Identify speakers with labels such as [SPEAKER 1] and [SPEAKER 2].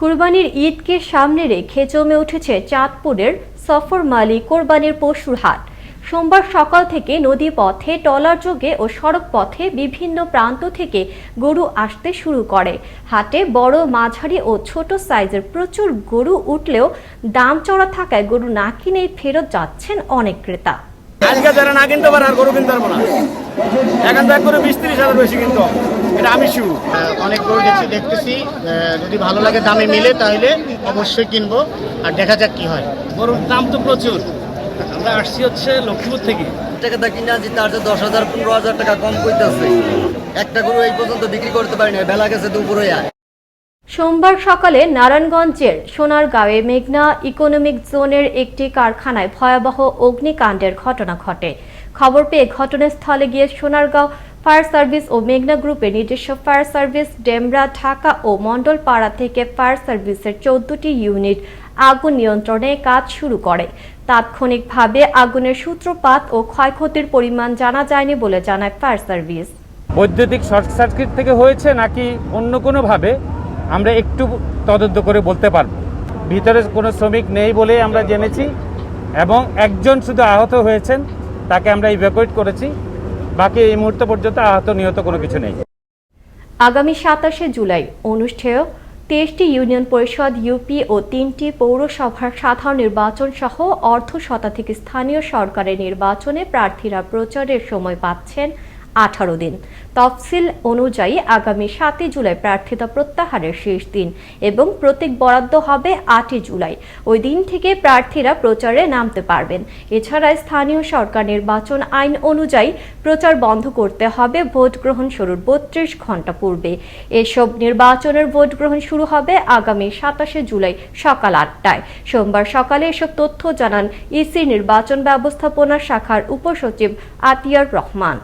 [SPEAKER 1] কুরবানির ঈদকে সামনে রেখে জমে উঠেছে চাঁদপুরের সফর মালি কোরবানির পশুর হাট। সোমবার সকাল থেকে নদী পথে টলার যোগে ও সড়ক পথে বিভিন্ন প্রান্ত থেকে গরু আসতে শুরু করে। হাটে বড়, মাঝারি ও ছোট সাইজের প্রচুর গরু উঠলেও দাম চড়া থাকায় গরু না কিনেই ফেরত যাচ্ছেন অনেক ক্রেতা।
[SPEAKER 2] আজকে যারা না কিনতে পারে আর গরু কিনতে পারব না। এখন তো এক করে বিশ তিরিশ হাজার বেশি কিনতে হবে। এটা আমি শিউ
[SPEAKER 3] অনেক গরু দেখছি দেখতেছি। আহ, যদি ভালো লাগে দামে মিলে তাহলে অবশ্যই কিনবো। আর দেখা যাক কি হয়।
[SPEAKER 2] গরুর দাম তো প্রচুর। আমরা আসছি হচ্ছে লক্ষ্মীপুর থেকে।
[SPEAKER 4] টাকা কিনে আনছি তার দশ হাজার পনেরো হাজার টাকা কম কইতেছে। একটা গরু এই পর্যন্ত বিক্রি করতে পারি না বেলা গেছে দুপুরে আয়।
[SPEAKER 1] সোমবার সকালে নারায়ণগঞ্জের সোনারগাঁওয়ে মেঘনা ইকোনমিক জোনের একটি কারখানায় ভয়াবহ অগ্নিকাণ্ডের ঘটনা ঘটে। খবর পেয়ে ঘটনাস্থলে গিয়ে সোনারগাঁও ফায়ার সার্ভিস ও মেঘনা গ্রুপের নিজস্ব ফায়ার সার্ভিস, ডেমরা, ঢাকা ও মণ্ডলপাড়া থেকে ফায়ার সার্ভিসের চোদ্দটি ইউনিট আগুন নিয়ন্ত্রণে কাজ শুরু করে। তাৎক্ষণিকভাবে আগুনের সূত্রপাত ও ক্ষয়ক্ষতির পরিমাণ জানা যায়নি বলে জানায় ফায়ার সার্ভিস।
[SPEAKER 5] বৈদ্যুতিক শর্ট সার্কিট থেকে হয়েছে নাকি অন্য কোনোভাবে? আমরা একটু তদন্ত করে বলতে পারব। ভিতরে কোনো শ্রমিক নেই বলে আমরা জেনেছি এবং একজন শুধু আহত হয়েছেন, তাকে আমরা ইভ্যাকুয়েট করেছি। বাকি এই মুহূর্ত পর্যন্ত আহত, নিহত কোনো কিছু নেই।
[SPEAKER 1] আগামী সাতাশে জুলাই অনুষ্ঠেয় তেইশটি ইউনিয়ন পরিষদ, ইউপি ও তিনটি পৌরসভার সাধারণ নির্বাচন সহ অর্ধ শতাধিক স্থানীয় সরকারের নির্বাচনে প্রার্থীরা প্রচারের সময় পাচ্ছেন আঠারো দিন। তফসিল অনুযায়ী আগামী সাতই জুলাই প্রার্থিতা প্রত্যাহারের শেষ দিন এবং প্রতীক বরাদ্দ হবে আটই জুলাই। ওই দিন থেকে প্রার্থীরা প্রচারে নামতে পারবেন। এছাড়া স্থানীয় সরকার নির্বাচন আইন অনুযায়ী প্রচার বন্ধ করতে হবে ভোট গ্রহণ শুরুর বত্রিশ ঘণ্টা পূর্বে। এসব নির্বাচনের ভোট গ্রহণ শুরু হবে আগামী সাতাশে জুলাই সকাল আটটায়। সোমবার সকালে এসব তথ্য জানান ইসি নির্বাচন ব্যবস্থাপনা শাখার উপসচিব আতিয়ার রহমান।